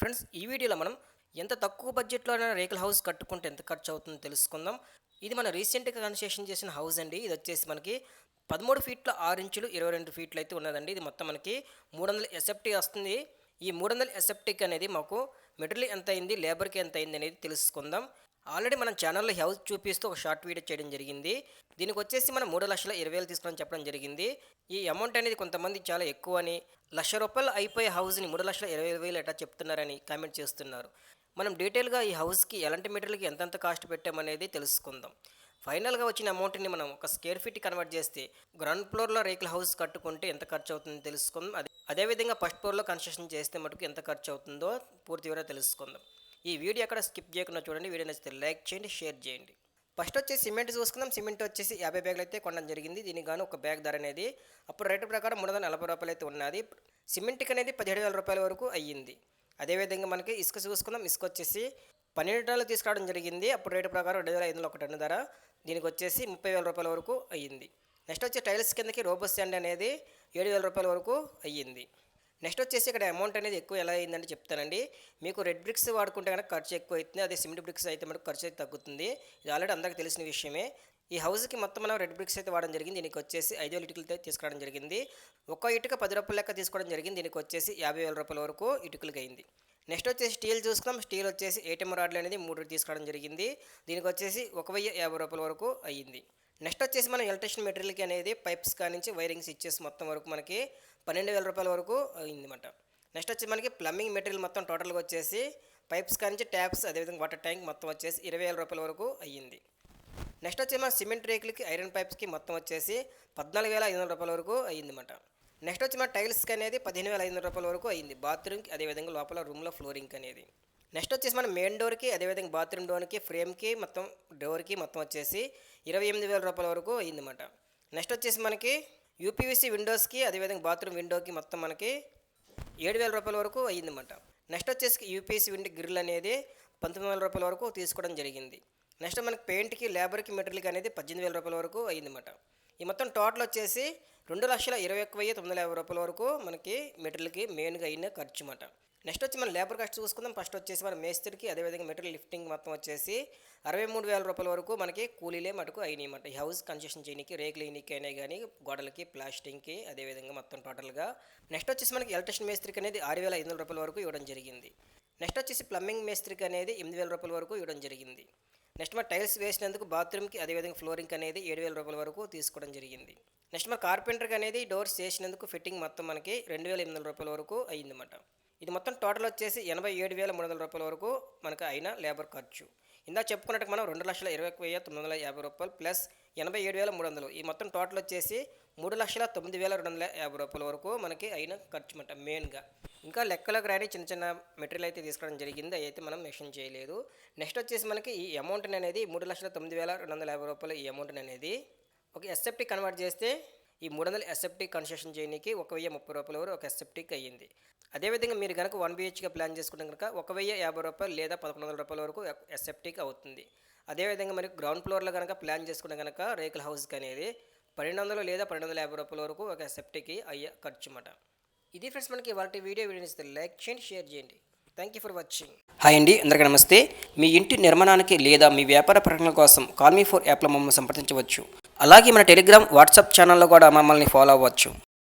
Friends ఈ వీడియోలో మనం ఎంత తక్కువ బడ్జెట్లోనైనా రేకుల హౌస్ కట్టుకుంటే ఎంత ఖర్చు అవుతుందో తెలుసుకుందాం. ఇది మన రీసెంట్గా కన్స్ట్రక్షన్ చేసిన హౌస్ అండి. ఇది వచ్చేసి మనకి పదమూడు ఫీట్ల ఆరు ఇంచులు ఇరవై రెండు ఫీట్లు అయితే ఉన్నదండి. ఇది మొత్తం మనకి మూడు వందల ఎసెప్టీ వస్తుంది. ఈ మూడు వందల ఎసెప్టిక్ అనేది మాకు మెటీరియల్ ఎంత అయింది లేబర్కి ఎంత అయింది అనేది తెలుసుకుందాం. ఆల్రెడీ మనం ఛానల్లో హౌస్ చూపిస్తూ ఒక షార్ట్ వీడియో చేయడం జరిగింది. దీనికి వచ్చేసి మనం మూడు లక్షల ఇరవై వేలు తీసుకుని చెప్పడం జరిగింది. ఈ అమౌంట్ అనేది కొంతమంది చాలా ఎక్కువ అని లక్ష రూపాయలు అయిపోయే హౌస్ని మూడు లక్షల ఇరవై వేలు ఎట్లా చెప్తున్నారని కామెంట్ చేస్తున్నారు. మనం డీటెయిల్గా ఈ హౌస్కి ఎలాంటి మెటీరియల్కి ఎంతెంత కాస్ట్ పెట్టామనేది తెలుసుకుందాం. ఫైనల్గా వచ్చిన అమౌంట్ని మనం ఒక స్క్వేర్ ఫీట్ కన్వర్ట్ చేస్తే గ్రౌండ్ ఫ్లోర్లో రేకుల హౌస్ కట్టుకుంటే ఎంత ఖర్చు అవుతుందో తెలుసుకుందాం. అదే అదేవిధంగా ఫస్ట్ ఫ్లోర్లో కన్స్ట్రక్షన్ చేస్తే మటుకు ఎంత ఖర్చు అవుతుందో పూర్తి వివరాలు తెలుసుకుందాం. ఈ వీడియో అక్కడ స్కిప్ చేయకుండా చూడండి. వీడియో నచ్చితే లైక్ చేయండి షేర్ చేయండి. ఫస్ట్ వచ్చేసి సిమెంట్ చూసుకుందాం. సిమెంట్ వచ్చేసి యాభై బ్యాగులు అయితే కొనడం జరిగింది. దీనికి గాను ఒక బ్యాగ్ ధర అనేది అప్పుడు రేటు ప్రకారం మూడు వందల నలభై రూపాయలు అయితే ఉన్నది. సిమెంట్కి అనేది పదిహేడు వేల రూపాయల వరకు అయ్యింది. అదేవిధంగా మనకి ఇసుక చూసుకుందాం. ఇసుక వచ్చేసి పన్నెండు టన్నులు తీసుకురావడం జరిగింది. అప్పుడు రేటు ప్రకారం రెండు వేల ఐదు వందల ఒక టన్ను ధర దీనికి వచ్చేసి ముప్పై వేల రూపాయల వరకు అయ్యింది. నెక్స్ట్ వచ్చి టైల్స్ కిందకి రోబో స్టాండ్ అనేది ఏడు వేల రూపాయల వరకు అయ్యింది. నెక్స్ట్ వచ్చేసి ఇక్కడ అమౌంట్ అనేది ఎక్కువ ఎలా అయిందని చెప్తానండి. మీకు రెడ్ బ్రిక్స్ వాడుకుంటే కనుక ఖర్చు ఎక్కువ అవుతుంది అదే సిమెంట్ బ్రిక్స్ అయితే మనకు ఖర్చు అయితే తగ్గుతుంది. ఇది ఆల్రెడీ అందరికీ తెలిసిన విషయమే. ఈ హౌస్కి మొత్తం మనం రెడ్ బ్రిక్స్ అయితే వాడడం జరిగింది. దీనికి వచ్చేసి ఐదు వేల ఇటుకలతో తీసుకురావడం జరిగింది. ఒక్కో ఇటుక పది రూపాయల లెక్క తీసుకోవడం జరిగింది. దీనికి వచ్చేసి యాభై వేల రూపాయల వరకు ఇటుకలకి అయింది. నెక్స్ట్ వచ్చేసి స్టీల్ చూసుకున్నాం స్టీల్ వచ్చేసి ఏటీఎం రాడ్లు అనేది మూడు తీసుకురావడం జరిగింది. దీనికి వచ్చేసి ఒక వెయ్యి యాభై రూపాయల వరకు అయ్యింది నెక్స్ట్ వచ్చేసి మనం ఎలక్ట్రిషన్ మెటీరియల్కి అనేది పైప్స్ కానించి వైరింగ్స్ ఇచ్చేసి మొత్తం వరకు మనకి పన్నెండు వేల రూపాయల వరకు అయిందన్నమాట. నెక్స్ట్ వచ్చి మనకి ప్లంబింగ్ మెటీరియల్ మొత్తం టోటల్గా వచ్చేసి పైప్స్ కానించి ట్యాప్స్ అదేవిధంగా వాటర్ ట్యాంక్ మొత్తం వచ్చేసి ఇరవై వేల రూపాయల వరకు అయ్యింది. నెక్స్ట్ వచ్చి మన సిమెంట్ రేకులకి ఐరన్ పైప్స్కి మొత్తం వచ్చేసి పద్నాలుగు వేల ఐదు వందల రూపాయల వరకు అయ్యిందన్నమాట. నెక్స్ట్ వచ్చి మన టైల్స్కి అనేది పదిహేను వేల ఐదు వందల రూపాయల వరకు అయింది బాత్రూమ్కి అదేవిధంగా లోపల రూమ్లో ఫ్లోరింగ్ అనేది. నెక్స్ట్ వచ్చేసి మన మెయిన్ డోర్కి అదేవిధంగా బాత్రూమ్ డోర్కి ఫ్రేమ్కి మొత్తం డోర్కి మొత్తం వచ్చేసి ఇరవై ఎనిమిది వేల రూపాయల వరకు అయిందన్నమాట. నెక్స్ట్ వచ్చేసి మనకి యూపీవీసీ విండోస్కి అదేవిధంగా బాత్రూమ్ విండోకి మొత్తం మనకి ఏడు వేల రూపాయల వరకు అయ్యిందన్నమాట నెక్స్ట్ వచ్చేసి యూపీఎస్సీ విండ్ గ్రిల్ అనేది పంతొమ్మిది వేల రూపాయల వరకు తీసుకోవడం జరిగింది. నెక్స్ట్ మనకి పెయింట్కి లేబర్కి మెటీరియల్కి అనేది పద్దెనిమిది వేల రూపాయల వరకు అయ్యిందన్నమాట ఈ మొత్తం టోటల్ వచ్చేసి రెండు లక్షల ఇరవై ఒక్క వెయ్యి తొమ్మిది వందల యాభై రూపాయల వరకు మనకి మెటీరియల్కి మెయిన్గా అయిన ఖర్చు అన్నమాట. నెక్స్ట్ వచ్చి మనం లేబర్ కాస్ట్ చూసుకుందాం. ఫస్ట్ వచ్చేసి మన మేస్త్రికి అదేవిధంగా మెటీరియల్ లిఫ్టింగ్ మొత్తం వచ్చేసి అరవై మూడు వేల రూపాయల వరకు మనకి కూలీలే మటుకు అయినాయి అన్నమాట ఈ హౌస్ కన్స్ట్రక్షన్ చేయడానికి రేకులు అయినాయి అయినాయి కానీ గోడలకి ప్లాస్టింగ్కి అదేవిధంగా మొత్తం టోటల్గా. నెక్స్ట్ వచ్చేసి మనకి ఎలక్ట్రిషన్ మేస్త్రికి అనేది ఆరు వేల ఐదు వందల రూపాయల వరకు ఇవ్వడం జరిగింది. నెక్స్ట్ వచ్చేసి ప్లంబింగ్ మేస్త్రికి అనేది ఎనిమిది వేల రూపాయల వరకు ఇవ్వడం జరిగింది. నెక్స్ట్ మన టైల్స్ వేసినందుకు బాత్రూమ్కి అదేవిధంగా ఫ్లోరింగ్ అనేది ఏడు వేల రూపాయల వరకు తీసుకోవడం జరిగింది. నెక్స్ట్ మన కార్పెంటర్కి అనేది డోర్స్ చేసినందుకు ఫిట్టింగ్ మొత్తం మనకి రెండు వేల ఎనిమిది వందల రూపాయల వరకు అయ్యిందన్నమాట ఇది మొత్తం టోటల్ వచ్చేసి ఎనభై ఏడు వేల మూడు వందల రూపాయల వరకు మనకు అయిన లేబర్ ఖర్చు. ఇందా చెప్పుకున్నట్టు మనం రెండు లక్షల ఇరవై ఒక వెయ్యి తొమ్మిది వందల యాభై రూపాయలు ప్లస్ ఎనభై ఏడు వేల మూడు వందలు. ఈ మొత్తం టోటల్ వచ్చేసి మూడు లక్షల తొమ్మిది వేల రెండు వందల యాభై రూపాయల వరకు మనకి అయిన ఖర్చు అన్నమాట మెయిన్గా ఇంకా లెక్కలోకి రాని చిన్న చిన్న మెటీరియల్ అయితే తీసుకోవడం జరిగింది అయితే మనం మెన్షన్ చేయలేదు. నెక్స్ట్ వచ్చేసి మనకి ఈ అమౌంట్ అనేది మూడు లక్షల తొమ్మిది వేల రెండు వందల యాభై రూపాయలు ఈ అమౌంట్ అనేది. ఒక ఎస్ఎఫ్టీ కన్వర్ట్ చేస్తే ఈ మూడు వందల ఎస్ఎఫ్టీ కన్సెషన్ చేయడానికి ఒక వెయ్యి ముప్పై రూపాయల వరకు ఒక ఎస్ఎఫ్టీకి అయ్యింది అదేవిధంగా మీరు కనుక వన్ బిహెచ్గా ప్లాన్ చేసుకుంటే కనుక ఒక వెయ్యి యాభై రూపాయలు లేదా పదకొండు వందల రూపాయల వరకు ఎస్ఎఫ్టీకి అవుతుంది. అదేవిధంగా మరి గ్రౌండ్ ఫ్లోర్లో కనుక ప్లాన్ చేసుకుంటే కనుక రేకుల హౌస్కి అనేది పన్నెండు వందలు లేదా పన్నెండు వందల యాభై రూపాయల వరకు ఒక ఎస్ఎఫ్టీకి అయ్యే ఖర్చు అన్నమాట ఇది ఫ్రెండ్స్ మనకి వాటి వీడియో వీడియో లైక్ చేయండి షేర్ చేయండి. Thank you for watching hi అండి అందరికీ నమస్తే. మీ ఇంటి నిర్మాణానికి లేదా మీ వ్యాపార ప్రకటనల కోసం కాల్మీ ఫోర్ యాప్లో మమ్మల్ని సంప్రదించవచ్చు. అలాగే మన టెలిగ్రామ్ వాట్సాప్ ఛానల్లో కూడా మమ్మల్ని ఫాలో అవ్వచ్చు.